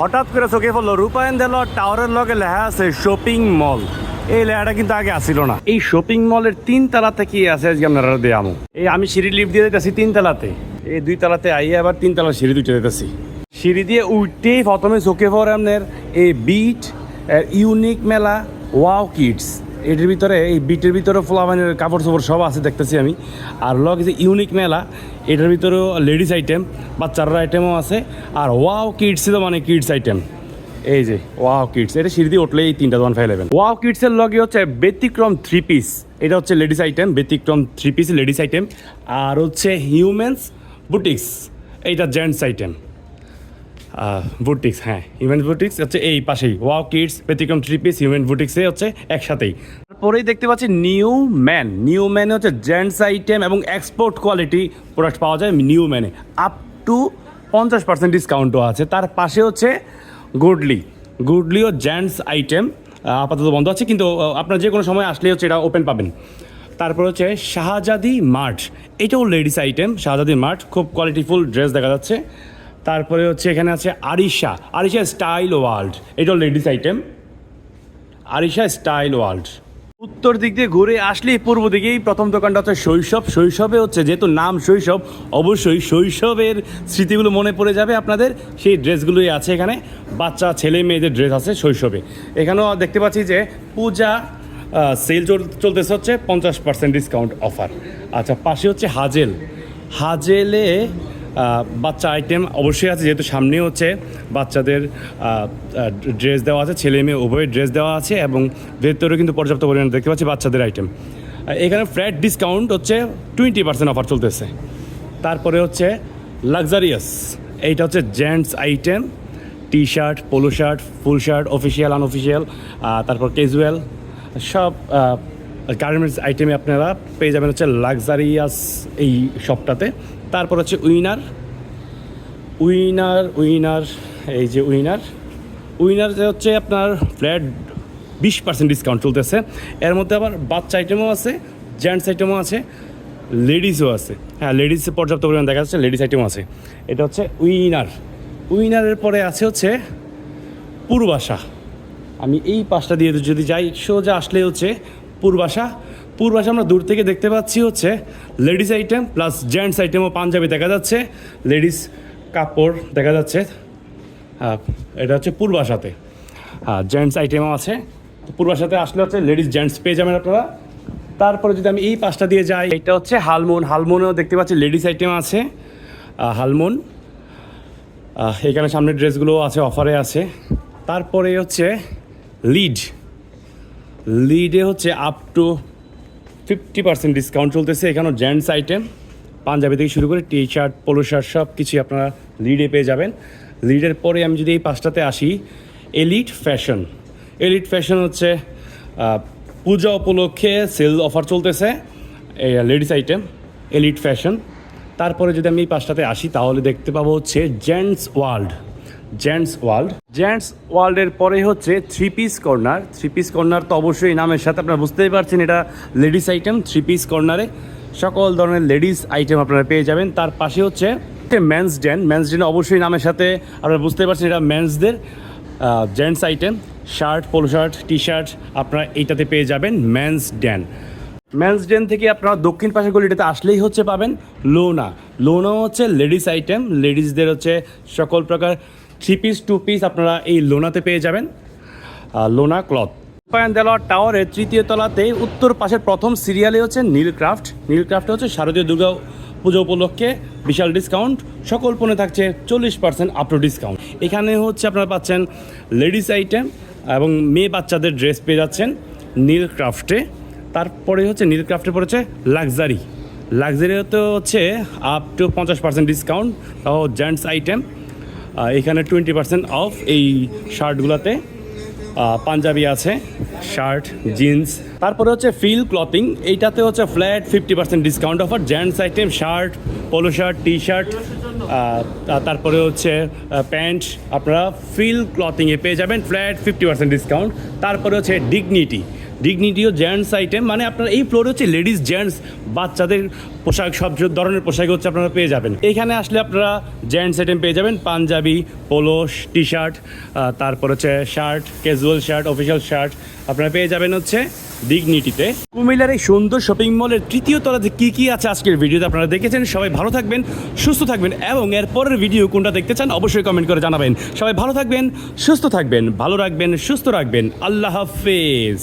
হঠাৎ করে চোখে পড়ল রূপায়ণ দেল টাওয়ারের লগে লেখা আছে শপিং মল। এই লেখাটা কিন্তু আগে আসিল না। এই শপিং মলের তিন তালা থেকে আছে আজকে আপনারা দেয়ামো এই আমি সিঁড়ি লিফট দিয়ে দিতেছি তিন তালাতে। এই দুই তালাতে আইয়ে আবার তিন তালা সিঁড়ি দুইটা দিতেছি সিঁড়ি দিয়ে উঠতেই প্রথমে চোখে পড়ে আপনার এই বিট ইউনিক মেলা, ওয়াও কিডস। এটার ভিতরে, এই বিটের ভিতরে ফ্লাভানের কাপড় চোপড় সব আছে দেখতেছি আমি। আর লগ যে ইউনিক মেলা, এটার ভিতরেও লেডিস আইটেম, বাচ্চারা আইটেমও আছে। আর ওয়াও কিডস ছিল মানে কিডস আইটেম। এই যে, ওয়াও কিডস, এটা সিঁড়ি উঠলে এই তিনটা দোকান ফেলেবেন ওয়াও কিডসের লগে হচ্ছে ব্যতিক্রম থ্রি পিস। এটা হচ্ছে লেডিস আইটেম, ব্যতিক্রম থ্রি পিস লেডিস আইটেম। আর হচ্ছে হিউম্যানস বুটিক্স, এইটা জেন্টস আইটেম। বুটিক্স হ্যাঁ হিউম্যান বুটিক্স হচ্ছে এই পাশেই। ওয়াও কিডস ব্যতিক্রম থ্রি পিস হিউম্যান বুটিক্সে হচ্ছে একসাথেই। তারপরেই দেখতে পাচ্ছি নিউ ম্যান নিউ ম্যানে হচ্ছে জেন্টস আইটেম এবং এক্সপোর্ট কোয়ালিটি প্রোডাক্ট পাওয়া যায় নিউ ম্যানে আপ টু পঞ্চাশ পার্সেন্ট ডিসকাউন্টও আছে। তার পাশে হচ্ছে গুডলি গুডলিও জেন্টস আইটেম আপাতত বন্ধ আছে, কিন্তু আপনার যে কোনো সময় আসলে হচ্ছে এটা ওপেন পাবেন। তারপর হচ্ছে শাহজাদি মার্ট। এটাও লেডিস আইটেম শাহজাদি মার্ট। খুব কোয়ালিটিফুল ড্রেস দেখা যাচ্ছে। তারপরে হচ্ছে এখানে আছে আরিশা। Arisha style world. এটাও ladies item. Arisha style world. উত্তর দিক দিয়ে ঘুরে আসলেই পূর্ব দিকেই প্রথম দোকানটা হচ্ছে শৈশব। শৈশবে হচ্ছে যেহেতু নাম শৈশব, অবশ্যই শৈশবের স্মৃতিগুলো মনে পড়ে যাবে আপনাদের। সেই ড্রেসগুলোই আছে এখানে। বাচ্চা, ছেলে, মেয়েদের ড্রেস আছে শৈশবে। এখানেও দেখতে পাচ্ছি যে পূজা সেল চল, চলতেছে হচ্ছে পঞ্চাশ পার্সেন্ট ডিসকাউন্ট অফার আচ্ছা পাশে হচ্ছে হাজেল। হাজেলে বাচ্চা আইটেম অবশ্যই আছে, যেহেতু সামনে হচ্ছে বাচ্চাদের ড্রেস দেওয়া আছে, ছেলে মেয়ে উভয়ের ড্রেস দেওয়া আছে এবং ভেতরে কিন্তু পর্যাপ্ত পরিমাণে দেখতে পাচ্ছি বাচ্চাদের আইটেম এখানে ফ্ল্যাট ডিসকাউন্ট হচ্ছে টোয়েন্টি পার্সেন্ট অফার চলতেছে। তারপরে হচ্ছে লাক্সারিয়াস এইটা হচ্ছে gents item T shirt polo shirt full shirt official unofficial তারপর ক্যাজুয়াল সব গার্মেন্টস আইটেমে আপনারা পেয়ে যাবেন হচ্ছে লাক্সারিয়াস এই শপটাতে তারপর হচ্ছে উইনার উইনার উইনার এই যে উইনার উইনার হচ্ছে আপনার ফ্ল্যাট বিশ পার্সেন্ট ডিসকাউন্ট চলতেছে। এর মধ্যে আবার বাচ্চা আইটেমও আছে জেন্টস আইটেমও আছে লেডিসও আছে। হ্যাঁ লেডিসে পর্যাপ্ত পরিমাণ দেখা যাচ্ছে লেডিস আইটেমও আছে। এটা হচ্ছে উইনার উইনারের পরে আছে হচ্ছে পূর্বাশা। আমি এই পাশটা দিয়ে যদি যাই, সোজা আসলে হচ্ছে পূর্বাশা। পূর্বাশা আমরা দূর থেকে দেখতে পাচ্ছি হচ্ছে লেডিস আইটেম প্লাস জেন্টস আইটেমও পাঞ্জাবি দেখা যাচ্ছে। লেডিস কাপড় দেখা যাচ্ছে। এটা হচ্ছে পূর্বাশাতে। হ্যাঁ জেন্টস আইটেমও আছে। পূর্বাশাতে আসলে হচ্ছে লেডিস জেন্টস পেয়ে যাবেন আপনারা। তারপরে যদি আমি এই পাশটা দিয়ে যাই, এটা হচ্ছে হালমোন। হালমোনেও দেখতে পাচ্ছি লেডিস আইটেম আছে। হালমোন। এখানে সামনের ড্রেসগুলো আছে, অফারে আছে। তারপরে হচ্ছে লিড। লিডে হচ্ছে up to fifty percent discount চলতেছে এখানেও জেন্টস আইটেম পাঞ্জাবি থেকে শুরু করে টি শার্ট পোলো শার্ট সব কিছুই আপনারা লিডে পেয়ে যাবেন। লিডের পরে আমি যদি এই পাঁচটাতে আসি এলিট ফ্যাশন এলিট ফ্যাশন হচ্ছে পূজা উপলক্ষে সেল অফার চলতেছে লেডিস আইটেম এলিট ফ্যাশন তারপরে যদি আমি এই পাঁচটাতে আসি, তাহলে দেখতে পাবো হচ্ছে gents world gents world. Gents ওয়ার্ল্ডের পরে হচ্ছে three piece corner. Three piece corner তো অবশ্যই নামের সাথে আপনারা বুঝতেই পারছেন, এটা লেডিস আইটেম থ্রি পিস কর্নারে। সকল ধরনের লেডিস আইটেম আপনারা পেয়ে যাবেন। তার পাশে হচ্ছে মেন্স ডেন মেন্স ডেন অবশ্যই নামের সাথে আপনারা বুঝতেই পারছেন, এটা মেন্সদের gents item. Shirt polo shirt T shirt আপনারা এইটাতে পেয়ে যাবেন মেন্স ডেন মেন্স ডেন থেকে আপনারা দক্ষিণ পাশের গলিটাতে আসলেই হচ্ছে পাবেন লোনা। লোনাও হচ্ছে লেডিস আইটেম। লেডিসদের হচ্ছে সকল প্রকার থ্রি পিস টু পিস আপনারা এই লোনাতে পেয়ে যাবেন। Lona cloth. টাওয়ারের তৃতীয় তলাতে উত্তর পাশের প্রথম সিরিয়ালে হচ্ছে নীলক্রাফট নীলক্রাফটে হচ্ছে শারদীয় দুর্গা পুজো উপলক্ষে বিশাল ডিসকাউন্ট সকল পণ্যে থাকছে চল্লিশ পার্সেন্ট আপ টু ডিসকাউন্ট এখানে হচ্ছে আপনারা পাচ্ছেন লেডিস আইটেম এবং মেয়ে বাচ্চাদের ড্রেস পেয়ে যাচ্ছেন নীল ক্রাফটে। তারপরে হচ্ছে নীল ক্রাফটে পড়েছে লাক্সারি লাক্সারিতে হচ্ছে আপ টু পঞ্চাশ পার্সেন্ট ডিসকাউন্ট তাও জেন্টস আইটেম এখানে টোয়েন্টি পার্সেন্ট অফ এই শার্টগুলোতে পাঞ্জাবি আছে শার্ট জিন্স তারপরে হচ্ছে ফিল ক্লথিং এইটাতে হচ্ছে flat fifty percent discount offer gents item shirt polo shirt T shirt তারপরে হচ্ছে প্যান্ট আপনারা ফিল ক্লথিংয়ে পেয়ে যাবেন ফ্ল্যাট ফিফটি পার্সেন্ট ডিসকাউন্ট তারপরে হচ্ছে ডিগনিটি ডিগনিটিও জেন্টস আইটেম মানে আপনার এই ফ্লোরে হচ্ছে লেডিস জেন্টস বাচ্চাদের পোশাক, সব ধরনের পোশাক হচ্ছে আপনারা পেয়ে যাবেন। এখানে আসলে আপনারা জেন্টস আইটেম পেয়ে যাবেন, পাঞ্জাবি পোলো টি শার্ট তারপর হচ্ছে shirt casual shirt official shirt আপনারা পেয়ে যাবেন হচ্ছে ডিগনিটিতে কুমিল্লার এই সুন্দর শপিং মলের তৃতীয় তলাতে কী কী আছে আজকের ভিডিওতে আপনারা দেখেছেন, সবাই ভালো থাকবেন, সুস্থ থাকবেন, এবং এর পরের ভিডিও কোনটা দেখতে চান অবশ্যই কমেন্ট করে জানাবেন। সবাই ভালো থাকবেন, সুস্থ থাকবেন, ভালো রাখবেন, সুস্থ রাখবেন। আল্লাহ হাফেজ।